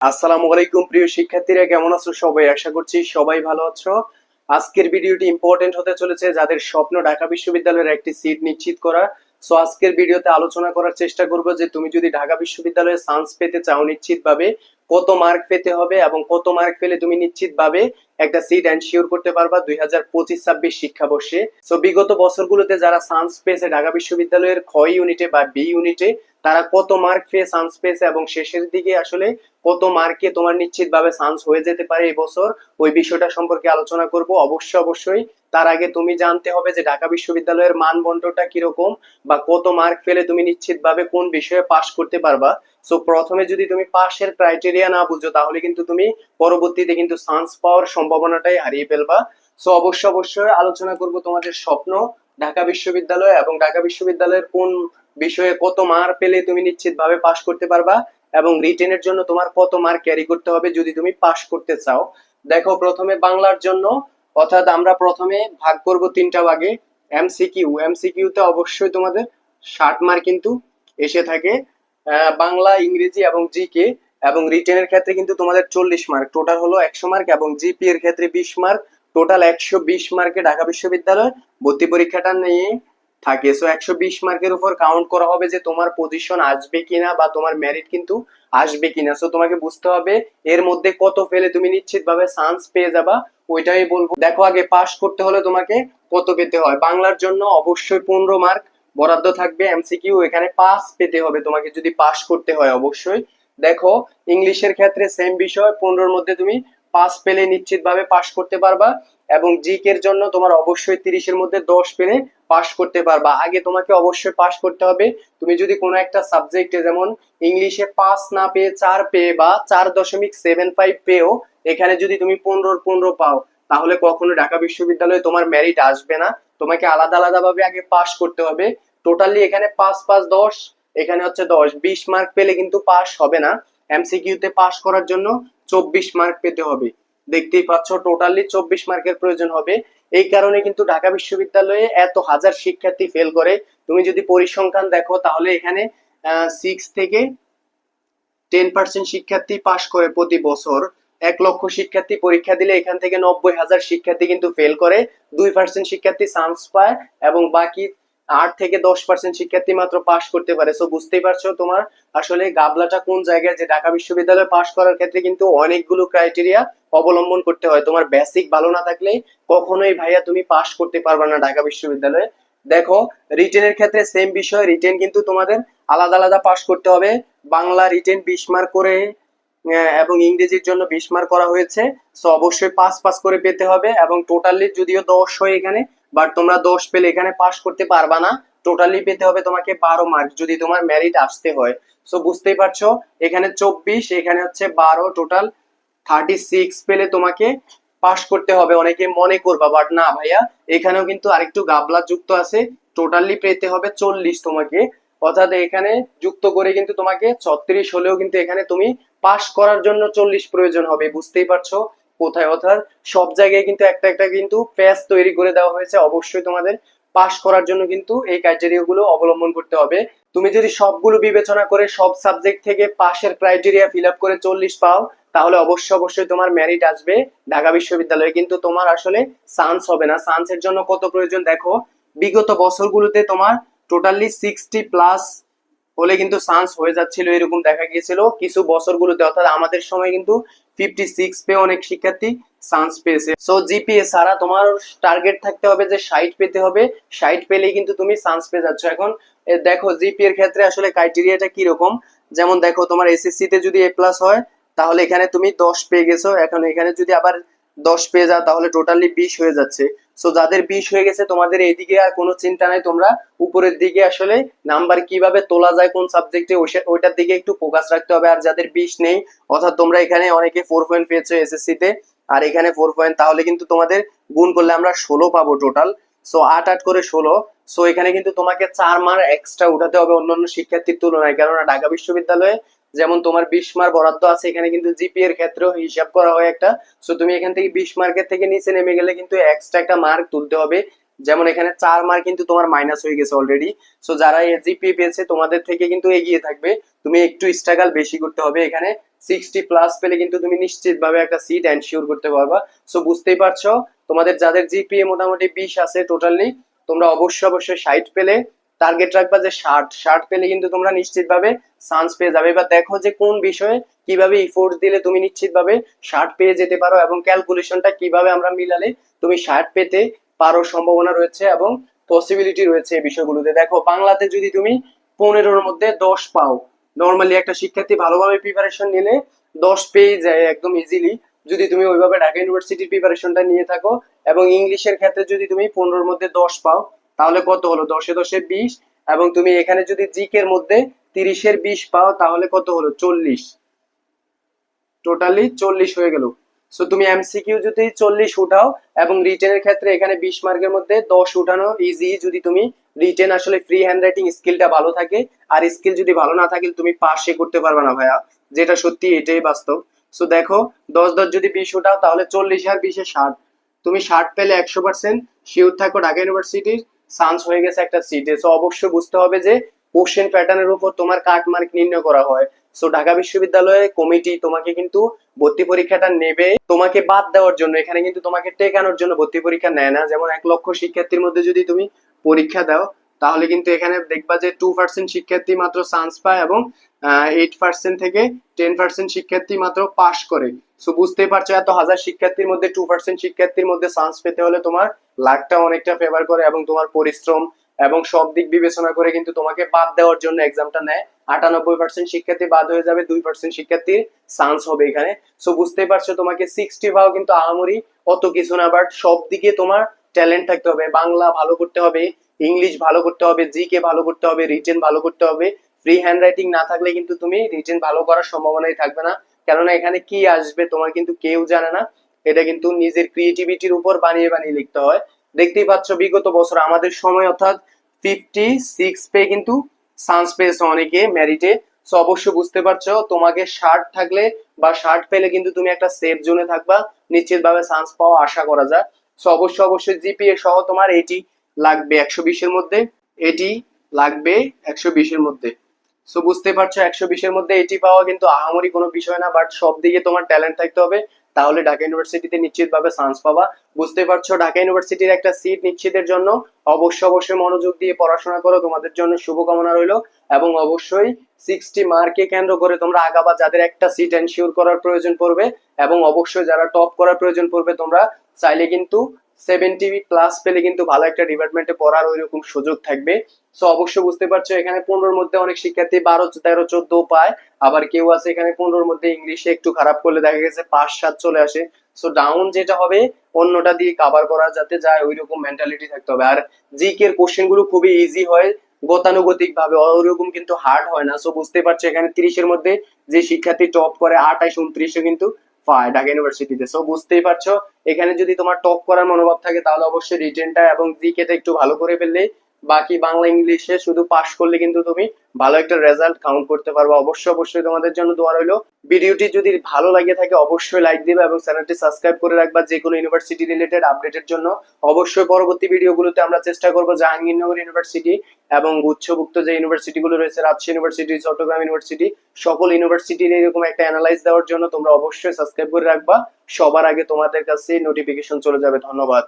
আসসালামু আলাইকুম, প্রিয় শিক্ষার্থীরা, কেমন আছো সবাই? আশা করছি সবাই ভালো আছো। আজকের ভিডিওটি ইম্পর্টেন্ট হতে চলেছে যাদের স্বপ্ন ঢাকা বিশ্ববিদ্যালয়ের একটি সিট নিশ্চিত করা সো আজকের ভিডিওতে আলোচনা করার চেষ্টা করব যে, তুমি যদি ঢাকা বিশ্ববিদ্যালয়ে চান্স পেতে চাও নিশ্চিতভাবে কত মার্ক পেতে হবে এবং কত মার্ক পেলে তুমি নিশ্চিতভাবে একটা সিট এনশিওর করতে পারবা দুই হাজার পঁচিশ ছাব্বিশ শিক্ষাবর্ষে। সো বিগত বছরগুলোতে যারা চান্স পেয়েছে ঢাকা বিশ্ববিদ্যালয়ের খ ইউনিটে বা বি ইউনিটে তারা কত মার্ক পেয়ে চান্স পেয়েছে এবং শেষের দিকে আসলে কত মার্কে তোমার নিশ্চিতভাবে চান্স হয়ে যেতে পারে এই বছর, ওই বিষয়টা সম্পর্কে আলোচনা করব। অবশ্যই অবশ্যই তার আগে তুমি জানতে হবে যে ঢাকা বিশ্ববিদ্যালয়ের মানদণ্ডটা কীরকম বা কত মার্ক পেলে তুমি নিশ্চিতভাবে কোন বিষয়ে পাশ করতে পারবা। সো প্রথমে যদি তুমি পাশের ক্রাইটেরিয়া না বুঝো, তাহলে কিন্তু তুমি পরবর্তীতে কিন্তু চান্স পাওয়ার সম্ভাবনাটাই হারিয়ে ফেলবা। সো অবশ্যই অবশ্যই আলোচনা করব তোমাদের স্বপ্ন, ঢাকা বিশ্ববিদ্যালয় এবং ঢাকা বিশ্ববিদ্যালয়ের কোন বিষয়ে কত মার্ক পেলে তুমি নিশ্চিতভাবে পাশ করতে পারবা এবং রিটেনের জন্য তোমার কত মার্ক ক্যারি করতে হবে যদি তুমি পাশ করতে চাও। দেখো, প্রথমে বাংলার জন্য, অর্থাৎ আমরা প্রথমে ভাগ করব তিনটা ভাগে এমসিকিউ এমসিকিউতে অবশ্যই তোমাদের ষাট মার্ক কিন্তু এসে থাকে। বাংলা, ইংরেজি এবং জিকে এবং রিটেনের ক্ষেত্রে কিন্তু তোমাদের চল্লিশ মার্ক টোটাল হলো একশো মার্ক এবং জিপি এর ক্ষেত্রে বিশ মার্ক টোটাল একশো বিশ মার্কে ঢাকা বিশ্ববিদ্যালয় ভর্তি পরীক্ষাটা নিয়ে থাকে। সো একশো বিশ মার্কের উপর কাউন্ট করা হবে যে তোমার পজিশন আসবে কিনা বা তোমার মেরিট কিন্তু আসবে কিনা। সো তোমাকে বুঝতে হবে এর মধ্যে কত পেলে তুমি নিশ্চিত ভাবে চান্স পেয়ে যাবা। ওইটাই বলব। দেখো আগে পাস করতে হলে তোমাকে কত পেতে হয়। বাংলার জন্য অবশ্যই পনেরো মার্ক বরাদ্দ থাকবে এমসিকিউ এখানে পাস পেতে হবে, তোমাকে যদি পাস করতে হয় অবশ্যই। দেখো, ইংলিশের ক্ষেত্রে সেম বিষয়, পনেরোর মধ্যে তুমি পাস পেলে নিশ্চিতভাবে পাস করতে পারবা এবং জিকের জন্য তোমার অবশ্যই তিরিশের মধ্যে দশ পেলে পাস করতে পারবা। আগে তোমাকে অবশ্যই পাস করতে হবে। তুমি যদি কোনো একটা সাবজেক্টে যেমন ইংলিশে পাস না পেয়ে চার পেয়ে বা চার দশমিক সেভেন ফাইভ পেয়েও এখানে যদি তুমি পনেরোর পনেরো পাও, তাহলে কখনো ঢাকা বিশ্ববিদ্যালয়ে তোমার মেরিট আসবে না। তোমাকে আলাদা আলাদা ভাবে আগে পাস করতে হবে। টোটালি এখানে পাঁচ পাঁচ, দশ, এখানে হচ্ছে দশ। বিশ মার্ক পেলে কিন্তু পাস হবে না। এমসিকিউতে পাস করার জন্য চব্বিশ মার্ক পেতে হবে। দেখতেই পাচ্ছ টোটালি চব্বিশ মার্কের প্রয়োজন হবে। এই কারণে কিন্তু ঢাকা বিশ্ববিদ্যালয়ে এত হাজার শিক্ষার্থী ফেল করে। তুমি যদি পরিসংখ্যান দেখো, তাহলে এখানে সিক্স থেকে টেন পার্সেন্ট শিক্ষার্থী পাশ করে প্রতি বছর। এক লক্ষ শিক্ষার্থী পরীক্ষা দিলে এখান থেকে নব্বই হাজার শিক্ষার্থী কিন্তু ফেল করে। দুই পার্সেন্ট শিক্ষার্থী চান্স পায় এবং বাকি আট থেকে দশ পার্সেন্ট শিক্ষার্থী মাত্র পাশ করতে পারে। সো বুঝতেই পারছ তোমার আসলে গাবলাটা কোন জায়গায়? যে ঢাকা বিশ্ববিদ্যালয়ে পাশ করার ক্ষেত্রে কিন্তু অনেকগুলো ক্রাইটেরিয়া অবলম্বন করতে হয়। তোমার বেসিক ভালো না থাকলে কখনোই ভাইয়া তুমি পাশ করতে পারবে না ঢাকা বিশ্ববিদ্যালয়ে। দেখো রিটেনের ক্ষেত্রে সেম বিষয় রিটেন কিন্তু তোমাদের আলাদা আলাদা পাশ করতে হবে। বাংলা রিটেন বিশ মার্ক করে এবং ইংরেজির জন্য বিশ মার্ক করা হয়েছে। সো অবশ্যই পাস পাস করে পেতে হবে এবং টোটালি যদিও দশ হয় এখানে বাট তোমরা দশ পেলে এখানে পাস করতে পারবা না। টোটালি পেতে হবে তোমাকে বারো মার্ক যদি তোমার মেরিট আসতে হয়। সো বুঝতেই পারছ, এখানে চব্বিশ, এখানে হচ্ছে বারো টোটাল থার্টি সিক্স পেলে তোমাকে পাস করতে হবে। অনেকে মনে করবা বাট না ভাইয়া, এখানেও কিন্তু আরেকটু গাবলা যুক্ত আছে। টোটালি পেতে হবে চল্লিশ তোমাকে। অর্থাৎ এখানে যুক্ত করে কিন্তু তোমাকে ছত্রিশ হলেও কিন্তু এখানে তুমি পাস করার জন্য চল্লিশ প্রয়োজন হবে, বুঝতেই পারছ? কোথায় অর্থাৎ সব জায়গায় কিন্তু একটা একটা কিন্তু প্যাচ তৈরি করে দেওয়া হয়েছে, অবশ্যই তোমাদের। পাস করার জন্য কিন্তু এই ক্রাইটেরিয়া গুলো অবলম্বন করতে হবে। তুমি যদি সবগুলো বিবেচনা করে সব সাবজেক্ট থেকে পাশের ক্রাইটেরিয়া ফিল আপ করে চল্লিশ পাও, তাহলে অবশ্যই অবশ্যই তোমার মেরিট আসবে ঢাকা বিশ্ববিদ্যালয়ে। কিন্তু তোমার আসলে চান্স হবে না। চান্সের জন্য কত প্রয়োজন? দেখো, বিগত বছরগুলোতে তোমার টোটালি সিক্সটি প্লাস হলে কিন্তু চান্স হয়ে যাচ্ছিল, এরকম দেখা গিয়েছিল। কিছু বছরগুলোতে, অর্থাৎ আমাদের সময় কিন্তু ফিফটি সিক্স পেয়ে অনেক শিক্ষার্থী চান্স পেয়েছে। সো জিপিএ ছাড়া তোমার টার্গেট থাকতে হবে যে ষাট পেতে হবে। ষাট পেলেই কিন্তু তুমি চান্স পেয়ে যাচ্ছ। এখন দেখো জিপি এর ক্ষেত্রে আসলে ক্রাইটেরিয়াটা কি রকম যেমন দেখো, তোমার এসএসসি তে যদি এ প্লাস হয়, তাহলে এখানে তুমি দশ পেয়ে গেছো। এখন এখানে যদি আবার দশ পেয়ে যাও, তাহলে টোটালি বিশ হয়ে যাচ্ছে। সো যাদের বিষ হয়ে গেছে, তোমাদের এইদিকে আর কোনো চিন্তা নাই, তোমরা উপরের দিকে আসলে নাম্বার কীভাবে তোলা যায়, কোন সাবজেক্টে ওইটার দিকে একটু ফোকাস রাখতে হবে। আর যাদের বিষ নেই, অর্থাৎ তোমরা এখানে অনেকে ফোর পয়েন্ট পেয়েছ এসএসসি তে, আর এখানে ফোর পয়েন্ট তাহলে কিন্তু তোমাদের গুণ করলে আমরা ষোলো পাবো টোটাল সো আট আট করে ষোলো। সো এখানে কিন্তু তোমাকে চার মার এক্সট্রা উঠাতে হবে অন্যান্য শিক্ষার্থীর তুলনায়। কেননা ঢাকা বিশ্ববিদ্যালয়ে যেমন তোমার বিশ মার্ক বরাদ্দ আছে, এখানে কিন্তু জিপি এর ক্ষেত্রেও হিসাব করা হয় একটা। সো তুমি এখান থেকে বিশ মার্কের থেকে নিচে নেমে গেলে কিন্তু এক্সট্রা একটা মার্ক তুলতে হবে। যেমন এখানে চার মার্ক কিন্তু তোমার মাইনাস হয়ে গেছে অলরেডি সো যারা এজিপিএ পেয়েছে, তোমাদের থেকে কিন্তু এগিয়ে থাকবে। তুমি একটু স্ট্রাগল বেশি করতে হবে এখানে। সিক্সটি প্লাস পেলে কিন্তু তুমি নিশ্চিতভাবে একটা সিট এনশিওর করতে পারবা। সো বুঝতেই পারছ? তোমাদের যাদের জিপিএ মোটামুটি বিশ আছে টোটালি তোমরা অবশ্যই অবশ্যই ষাট পেলে টার্গেট রাখবা যে ষাট ষাট পেলে কিন্তু তোমরা নিশ্চিতভাবে চান্স পেয়ে যাবে। বা দেখো যে কোন বিষয়ে কীভাবে ইফোর্ট দিলে তুমি নিশ্চিতভাবে ষাট পেয়ে যেতে পারো এবং ক্যালকুলেশনটা কীভাবে আমরা মিলালে তুমি ষাট পেতে পারো সম্ভাবনা রয়েছে এবং পসিবিলিটি রয়েছে এই বিষয়গুলোতে। দেখো, বাংলাতে যদি তুমি পনেরোর মধ্যে দশ পাও নর্মালি একটা শিক্ষার্থী ভালোভাবে প্রিপারেশন নিলে দশ পেয়ে যায় একদম ইজিলি যদি তুমি ওইভাবে ঢাকা ইউনিভার্সিটির প্রিপারেশনটা নিয়ে থাকো এবং ইংলিশের ক্ষেত্রে যদি তুমি পনেরোর মধ্যে দশ পাও তাহলে কত হলো? দশে দশে বিশ এবং তুমি এখানে যদি জিকের মধ্যে তিরিশের বিশ পাও, তাহলে কত হলো? চল্লিশ। টোটালি চল্লিশ হয়ে গেল। সো তুমি এমসিকিউ যদি চল্লিশ উঠাও এবং রিটেনের ক্ষেত্রে এখানে বিশ মার্কের মধ্যে দশ উঠানো ইজি যদি তুমি রিটেন আসলে ফ্রি হ্যান্ড রাইটিং স্কিলটা ভালো থাকে। আর স্কিল যদি ভালো না থাকে, তুমি পাশে করতে পারবে না ভাইয়া। যেটা সত্যি এটাই বাস্তব। সো দেখো, দশ দশ যদি বিশ উঠাও, তাহলে চল্লিশ আর বিশে ষাট। তুমি ষাট পেলে একশো পার্সেন্ট শিওর থাকো ঢাকা ইউনিভার্সিটির চান্স হয়ে গেছে একটা সিটে সো অবশ্যই বুঝতে হবে যে কোশ্চেন প্যাটার্নের উপর তোমার কাট মার্ক নির্ণয় করা হয়। সো ঢাকা বিশ্ববিদ্যালয়ে কমিটি তোমাকে কিন্তু ভর্তি পরীক্ষাটা নেবে। তোমাকে বাদ দেওয়ার জন্য, এখানে কিন্তু তোমাকে টেকানোর জন্য ভর্তি পরীক্ষা নেয় না। যেমন এক লক্ষ শিক্ষার্থীর মধ্যে যদি তুমি পরীক্ষা দাও তাহলে কিন্তু এখানে দেখবা যে টু পার্সেন্ট শিক্ষার্থী মাত্র চান্স পায় এবং এইট পার্সেন্ট থেকে টেন পার্সেন্ট শিক্ষার্থী মাত্র পাশ করে। সো বুঝতেই পারছ, এত হাজার শিক্ষার্থীর মধ্যে টু পার্সেন্ট শিক্ষার্থীর মধ্যে চান্স পেতে হলে তোমার লাখটা অনেকটা ফেভার করে এবং তোমার পরিশ্রম এবং সব দিক বিবেচনা করে কিন্তু তোমাকে বাদ দেওয়ার জন্য এক্সামটা নেয়। আটানব্বই পার্সেন্ট শিক্ষার্থী বাদ হয়ে যাবে, দুই পার্সেন্ট শিক্ষার্থীর চান্স হবে এখানে। সো বুঝতেই পারছ তোমাকে সিক্সটি ভাও কিন্তু আহামরি অত কিছু না বাট সব দিকে তোমার ট্যালেন্ট থাকতে হবে। বাংলা ভালো করতে হবে ইংলিশ ভালো করতে হবে জিকে ভালো করতে হবে রিটেন ভালো করতে হবে। ফ্রি হ্যান্ড রাইটিং না থাকলে কিন্তু তুমি রিটেন ভালো করার সম্ভাবনাই থাকবে না। কেননা এখানে কি আসবে তোমার কিন্তু কেউ জানে না। এটা কিন্তু নিজের ক্রিয়েটিভিটির উপর বানিয়ে বানিয়ে লিখতে হয়। দেখতেই পাচ্ছ বিগত বছর আমাদের সময় অর্থাৎ ফিফটি সিক্স পে কিন্তু চান্স পেয়েছে অনেকে ম্যারিটে সো অবশ্যই বুঝতে পারছ, তোমাকে শার্ট থাকলে বা শার্ট পেলে কিন্তু তুমি একটা সেফ জোনে থাকবা। নিশ্চিতভাবে চান্স পাওয়া আশা করা যায়। সো অবশ্যই অবশ্যই জিপিএ সহ তোমার এটি লাগবে একশো বিশের মধ্যে, এটি লাগবে একশো বিশের মধ্যে। সো বুঝতে পারছ একশো বিশের মধ্যে এটি পাওয়া কিন্তু আহামরি কোনো বিষয় না বাট সব দিকে তোমার ট্যালেন্ট থাকতে হবে। তাহলে ঢাকা ইউনিভার্সিটিতে নিশ্চিতভাবে চান্স পাবা। বুঝতে পারছ ঢাকা ইউনিভার্সিটির একটা সিট নিশ্চিতের জন্য। অবশ্যই অবশ্যই মনোযোগ দিয়ে পড়াশোনা করো, তোমাদের জন্য শুভকামনা রইল। এবং অবশ্যই সিক্সটি মার্কে কেন্দ্র করে তোমরা আগাবা, যাদের একটা সিট এনশিওর করার প্রয়োজন পড়বে। এবং অবশ্যই যারা টপ করার প্রয়োজন পড়বে তোমরা, চাইলে কিন্তু সেভেন্টি প্লাস পেলে কিন্তু ভালো একটা ডিপার্টমেন্টে পড়ার ওইরকম সুযোগ থাকবে। সো অবশ্যই বুঝতে পারছ, এখানে পনেরোর মধ্যে অনেক শিক্ষার্থী বারো, তেরো, চোদ্দ পায়, আবার কেউ আছে এখানে পনেরোর মধ্যে ইংলিশে একটু খারাপ করলে দেখা গেছে পাঁচ, সাত চলে আসে। সো ডাউন যেটা হবে, অন্যটা দিয়ে কাভার করা যাতে যায় ওই রকম মেন্টালিটি থাকতে হবে। আর জিকে কোশ্চেনগুলো খুবই ইজি হয় গতানুগতিক ভাবে ওইরকম কিন্তু হার্ড হয় না। সো বুঝতে পারছ, এখানে তিরিশের মধ্যে যে শিক্ষার্থী টপ করে আঠাইশ উনত্রিশে কিন্তু পায় ঢাকা ইউনিভার্সিটিতে। সো বুঝতেই পারছ? এখানে যদি তোমার টপ করার মনোভাব থাকে, তাহলে অবশ্যই রিটেনটা এবং জিকেটা একটু ভালো করে ফেললে বাকি বাংলা ইংলিশে শুধু পাশ করলে কিন্তু তুমি ভালো একটা রেজাল্ট কাউন্ট করতে পারবে। অবশ্যই অবশ্যই তোমাদের জন্য দোয়া রইল। ভিডিওটি যদি ভালো লাগে থাকে, অবশ্যই লাইক দিবে এবং চ্যানেলটি সাবস্ক্রাইব করে রাখবা যে কোনো ইউনিভার্সিটি রিলেটেড আপডেটের জন্য। অবশ্যই পরবর্তী ভিডিওগুলোতে আমরা চেষ্টা করব জাহাঙ্গীরনগর ইউনিভার্সিটি এবং গুচ্ছভুক্ত যে ইউনিভার্সিটিগুলো রয়েছে, রাজশাহী ইউনিভার্সিটি চট্টগ্রাম ইউনিভার্সিটি সকল ইউনিভার্সিটির এরকম একটা অ্যানালাইজ দেওয়ার জন্য তোমরা অবশ্যই সাবস্ক্রাইব করে রাখবা। সবার আগে তোমাদের কাছে নোটিফিকেশন চলে যাবে। ধন্যবাদ।